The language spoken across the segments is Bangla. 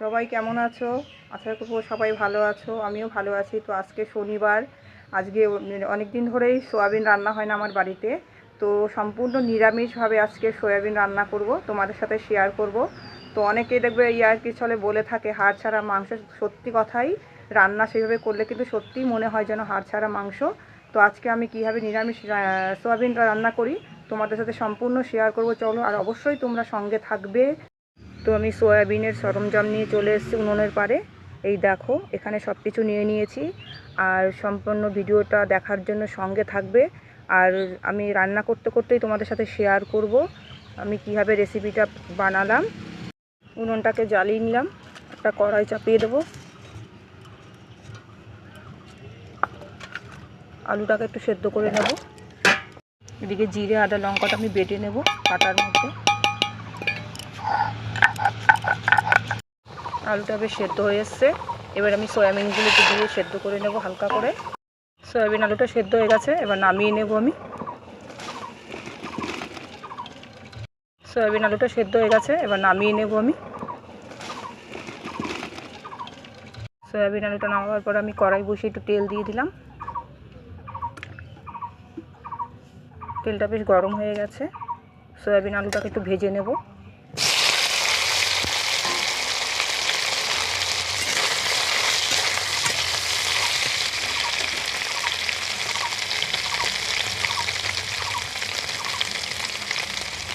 সবাই কেমন আছো? আশা করব সবাই ভালো আছো আমিও ভালো আছি। তো আজকে শনিবার আজকে অনেক দিন ধরেই সোয়াবিন রান্না হয় না আমার বাড়িতে। তো সম্পূর্ণ নিরামিষভাবে আজকে সয়াবিন রান্না করব তোমাদের সাথে শেয়ার করব। তো অনেকেই দেখবে ইয়ার কি চলে বলে থাকে হাড় ছাড়া মাংস সত্যি কথাই রান্না সেইভাবে করলে কিন্তু সত্যিই মনে হয় যেন হাড় ছাড়া মাংস। তো আজকে আমি কীভাবে নিরামিষ আহ, সোয়াবিন রান্না করি তোমাদের সাথে সম্পূর্ণ শেয়ার করব। চলো আর অবশ্যই তোমরা সঙ্গে থাকবে। তো আমি সয়াবিনের সরঞ্জাম নিয়ে চলে এসেছি উনুনের পারে এই দেখো, এখানে সব কিছু নিয়ে নিয়েছি। আর সম্পূর্ণ ভিডিওটা দেখার জন্য সঙ্গে থাকবে। আর আমি রান্না করতে করতেই তোমাদের সাথে শেয়ার করব, আমি কীভাবে রেসিপিটা বানালাম। উনুনটাকে জ্বালিয়ে নিলাম, একটা কড়াই চাপিয়ে দেবো। আলুটাকে একটু সেদ্ধ করে নেব। এদিকে জিরে, আদা, লঙ্কাটা আমি বেটে নেব কাটার মধ্যে। আলুটা বেশ সেদ্ধ হয়ে এসছে। এবার আমি সয়াবিনগুলো একটু দিয়ে সেদ্ধ করে নেব হালকা করে। সয়াবিন আলুটা সেদ্ধ হয়ে গেছে, এবার নামিয়ে নেব আমি। সয়াবিন আলুটা সেদ্ধ হয়ে গেছে, এবার নামিয়ে নেব আমি। সয়াবিন আলুটা নামাবার পর আমি কড়াই বসিয়ে একটু তেল দিয়ে দিলাম। তেলটা বেশ গরম হয়ে গেছে। সয়াবিন আলুটাকে একটু ভেজে নেব।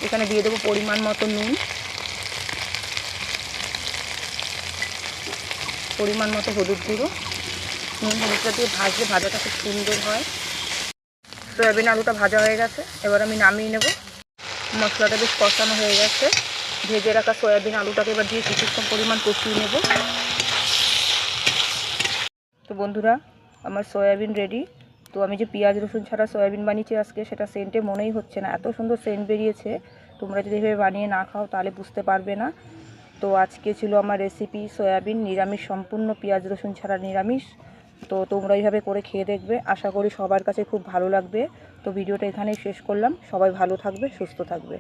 এখানে দিয়ে দেবো পরিমাণ মতো নুন। পরিমাণ মতো হলুদ গুঁড়ো। নুন হলুদটা দিয়ে ভাজলে ভাজাটা খুব সুন্দর হয়। সয়াবিন আলুটা ভাজা হয়ে গেছে, এবার আমি নামিয়ে নেব। মশলাটা বেশ কষানো হয়ে গেছে। ভেজে রাখা সয়াবিন আলুটাকে এবার দিয়ে কিছুক্ষণ পরিমাণ কষিয়ে নেব। তো বন্ধুরা, আমার সয়াবিন রেডি তো আমি যে পেঁয়াজ, রসুন ছাড়া সয়াবিন বানিয়েছি আজকে, সেটা সেন্টে মনেই হচ্ছে না। এত সুন্দর সেন্ট বেরিয়েছে। তোমরা যদি এভাবে বানিয়ে না খাও, তাহলে বুঝতে পারবে না। তো আজকে ছিল আমার রেসিপি সয়াবিন, নিরামিষ, সম্পূর্ণ পেঁয়াজ, রসুন ছাড়া নিরামিষ। তো তোমরা এইভাবে করে খেয়ে দেখবে। আশা করি সবার কাছে খুব ভালো লাগবে। তো ভিডিওটা এখানেই শেষ করলাম। সবাই ভালো থাকবে, সুস্থ থাকবে।